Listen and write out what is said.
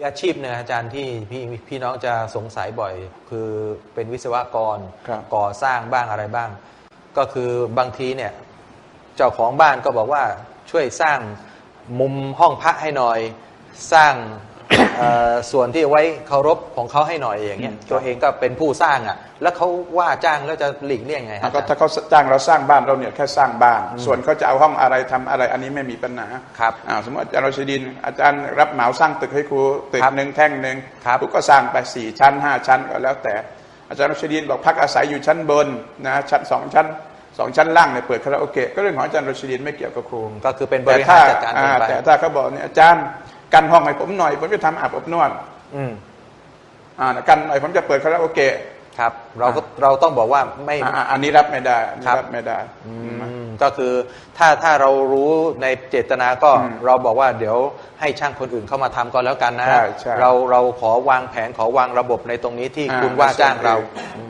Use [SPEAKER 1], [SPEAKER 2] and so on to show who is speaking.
[SPEAKER 1] กอาชีพหนึ่งอาจารย์ที่พี่พี่น้องจะสงสัยบ่อย คือเป็นวิศวกร
[SPEAKER 2] ครับ
[SPEAKER 1] ก่อสร้างบ้างอะไรบ้าง ก็คือบางทีเนี่ยเจ้าของบ้านก็บอกว่าช่วยสร้างมุมห้องพระให้หน่อย สร้างเอ่อ ส่วนที่ไว้เคารพของเขาให้หน่อยอย่างเงี้ย
[SPEAKER 2] อืม
[SPEAKER 1] ตัวเองก็เป็นผู้สร้างอะ แล้วเขาว่าจ้างแล้วจะหลีกเลี่ยงไงฮะ
[SPEAKER 2] ก็
[SPEAKER 1] อาจารย์
[SPEAKER 2] ถ้าเขาจ้างเราสร้างบ้านเราเนี่ยแค่สร้างบ้าน ส่วนเขาจะเอาห้องอะไรทำอะไรอันนี้ไม่มีปัญหา
[SPEAKER 1] ครับ
[SPEAKER 2] อ่าสมมติอาจารย์รชดิน อาจารย์รับเหมาสร้างตึกให้ครูตึก
[SPEAKER 1] ครับ
[SPEAKER 2] หนึ่งแท่งหนึ่ง
[SPEAKER 1] ครับ
[SPEAKER 2] ครูก็สร้างไปสี่ชั้นห้าชั้นก็แล้วแต่ อาจารย์รชดินบอกพักอาศัยอยู่ชั้นบนนะชั้นสองชั้นสองชั้นล่างเนี่ยเปิดคาราโอเกะก็เรื่องของอาจารย์รชดินไม่เกี่ยวกับครู
[SPEAKER 1] ก็คือเป็นบ
[SPEAKER 2] แต่
[SPEAKER 1] ริหา
[SPEAKER 2] ถ้าร
[SPEAKER 1] จัดการ
[SPEAKER 2] อ่า
[SPEAKER 1] กันไป
[SPEAKER 2] แต่ถ้าเขาบอกเนี่ยอาจารย์ กันห้องให้ผมหน่อย ผมจะทำอาบอบนวด
[SPEAKER 1] อืม
[SPEAKER 2] อ่ากันหน่อยผมจะเปิดคาราโอเกะ
[SPEAKER 1] ครับ เราก็เราต้องบอกว่าไม่
[SPEAKER 2] อ่าอ่าอันนี้รับไม่ได้อันนี้
[SPEAKER 1] ครับ
[SPEAKER 2] รับไม่ได้
[SPEAKER 1] อืมก็คือถ้าถ้าเรารู้ในเจตนาก็
[SPEAKER 2] อืม
[SPEAKER 1] เราบอกว่าเดี๋ยวให้ช่างคนอื่นเข้ามาทำก็แล้วกันนะ
[SPEAKER 2] ใช่ใช่
[SPEAKER 1] เราเราขอวางแผนขอวางระบบในตรงนี้ที่
[SPEAKER 2] อ่า
[SPEAKER 1] คุณว่าจ้างเรา
[SPEAKER 2] อืม